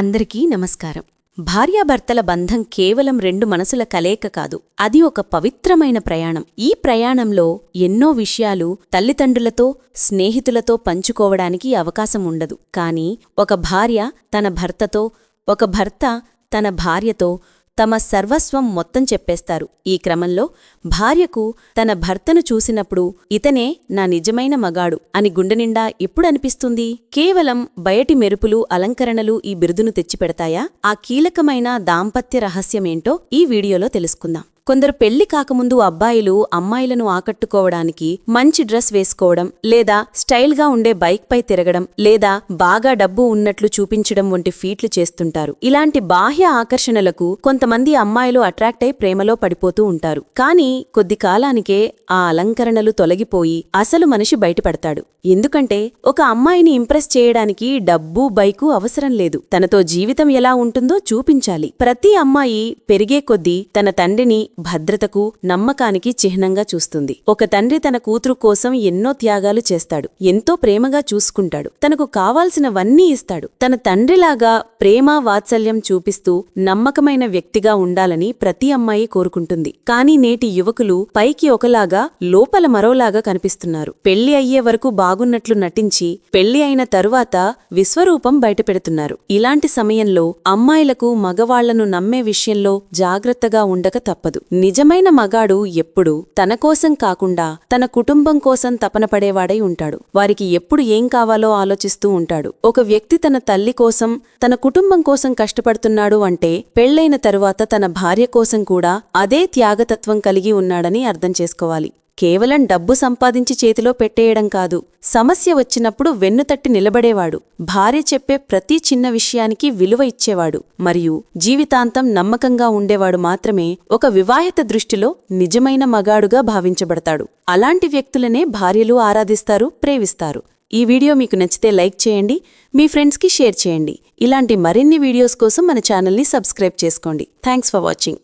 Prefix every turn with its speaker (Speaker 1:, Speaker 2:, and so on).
Speaker 1: అందరికీ నమస్కారం. భార్యాభర్తల బంధం కేవలం రెండు మనసుల కలయిక కాదు అది ఒక పవిత్రమైన ప్రయాణం. ఈ ప్రయాణంలో ఎన్నో విషయాలు తల్లిదండ్రులతో స్నేహితులతో పంచుకోవడానికి అవకాశం ఉండదు. కానీ ఒక భార్య తన భర్తతో ఒక భర్త తన భార్యతో తమ సర్వస్వం మొత్తం చెప్పేస్తారు. ఈ క్రమంలో భార్యకు తన భర్తను చూసినప్పుడు ఇతనే నా నిజమైన మగాడు అని గుండెనిండా ఎప్పుడనిపిస్తుంది కేవలం బయటి మెరుపులు అలంకరణలు ఈ బిరుదును తెచ్చిపెడతాయా? ఆ కీలకమైన దాంపత్య రహస్యమేంటో ఈ వీడియోలో తెలుసుకుందాం. కొందరు పెళ్ళి కాకముందు అబ్బాయిలు అమ్మాయిలను ఆకట్టుకోవడానికి మంచి డ్రెస్ వేసుకోవడం లేదా స్టైల్గా ఉండే బైక్పై తిరగడం లేదా బాగా డబ్బు ఉన్నట్లు చూపించడం వంటి ఫీట్లు చేస్తుంటారు. ఇలాంటి బాహ్య ఆకర్షణలకు కొంతమంది అమ్మాయిలు అట్రాక్ట్ అయి ప్రేమలో పడిపోతూ ఉంటారు. కానీ కొద్ది కాలానికే ఆ అలంకరణలు తొలగిపోయి అసలు మనిషి బయటపడతాడు. ఎందుకంటే ఒక అమ్మాయిని ఇంప్రెస్ చేయడానికి డబ్బు బైకు అవసరం లేదు. తనతో జీవితం ఎలా ఉంటుందో చూపించాలి. ప్రతి అమ్మాయి పెరిగే కొద్దీ తన తండ్రిని భద్రతకు నమ్మకానికి చిహ్నంగా చూస్తుంది. ఒక తండ్రి తన కూతురు కోసం ఎన్నో త్యాగాలు చేస్తాడు. ఎంతో ప్రేమగా చూసుకుంటాడు. తనకు కావాల్సినవన్నీ ఇస్తాడు. తన తండ్రిలాగా ప్రేమ వాత్సల్యం చూపిస్తూ నమ్మకమైన వ్యక్తిగా ఉండాలని ప్రతి అమ్మాయి కోరుకుంటుంది. కానీ నేటి యువకులు పైకి ఒకలాగా లోపల మరోలాగా కనిపిస్తున్నారు. పెళ్ళి అయ్యే వరకు బాగున్నట్లు నటించి పెళ్ళి అయిన తరువాత విశ్వరూపం బయటపెడుతున్నారు. ఇలాంటి సమయంలో అమ్మాయిలకు మగవాళ్ళను నమ్మే విషయంలో జాగ్రత్తగా ఉండక తప్పదు. నిజమైన మగాడు ఎప్పుడు తన కోసం కాకుండా తన కుటుంబం కోసం తపనపడేవాడై ఉంటాడు. వారికి ఎప్పుడు ఏం కావాలో ఆలోచిస్తూ ఉంటాడు. ఒక వ్యక్తి తన తల్లి కోసం తన కుటుంబం కోసం కష్టపడుతున్నాడు అంటే పెళ్ళైన తరువాత తన భార్య కోసం కూడా అదే త్యాగతత్వం కలిగి ఉన్నాడని అర్థం చేసుకోవాలి. కేవలం డబ్బు సంపాదించి చేతిలో పెట్టేయడం కాదు. సమస్య వచ్చినప్పుడు వెన్నుతట్టి నిలబడేవాడు. భార్య చెప్పే ప్రతి చిన్న విషయానికి విలువ ఇచ్చేవాడు. మరియు జీవితాంతం నమ్మకంగా ఉండేవాడు మాత్రమే ఒక వివాహిత దృష్టిలో నిజమైన మగాడుగా భావించబడతాడు. అలాంటి వ్యక్తులనే భార్యలు ఆరాధిస్తారు ప్రేమిస్తారు. ఈ వీడియో మీకు నచ్చితే లైక్ చేయండి మీ ఫ్రెండ్స్కి షేర్ చేయండి. ఇలాంటి మరిన్ని వీడియోస్ కోసం మన ఛానల్ని సబ్స్క్రైబ్ చేసుకోండి. Thanks for watching.